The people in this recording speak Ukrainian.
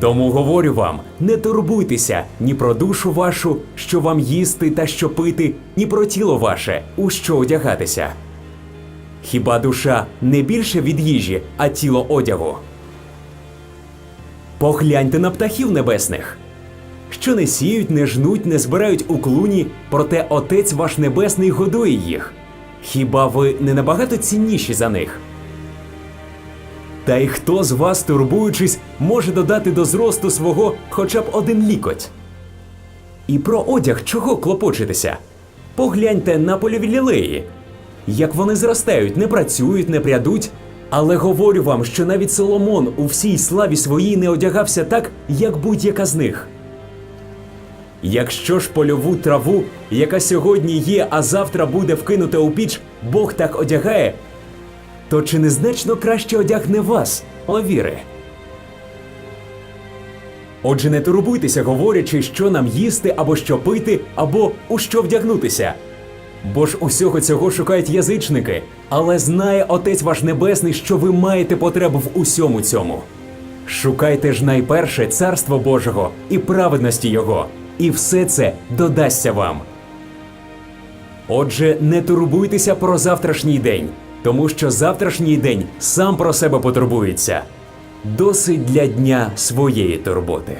Тому говорю вам: не турбуйтеся ні про душу вашу, що вам їсти та що пити, ні про тіло ваше, у що одягатися. Хіба душа не більше від їжі, а тіло одягу? Погляньте на птахів небесних, що не сіють, не жнуть, не збирають у клуні, проте Отець ваш Небесний годує їх. Хіба ви не набагато цінніші за них? Та й хто з вас, турбуючись, може додати до зросту свого хоча б один лікоть? І про одяг чого клопочитися? Погляньте на польові лілеї. Як вони зростають, не працюють, не прядуть. Але говорю вам, що навіть Соломон у всій славі своїй не одягався так, як будь-яка з них. Якщо ж польову траву, яка сьогодні є, а завтра буде вкинута у піч, Бог так одягає, то чи не значно краще одягне вас, овіри? Отже, не турбуйтеся, говорячи, що нам їсти, або що пити, або у що вдягнутися. Бо ж усього цього шукають язичники, але знає Отець ваш Небесний, що ви маєте потребу в усьому цьому. Шукайте ж найперше царство Божого і праведності Його, і все це додасться вам. Отже, не турбуйтеся про завтрашній день, тому що завтрашній день сам про себе потурбується. Досить для дня своєї турботи.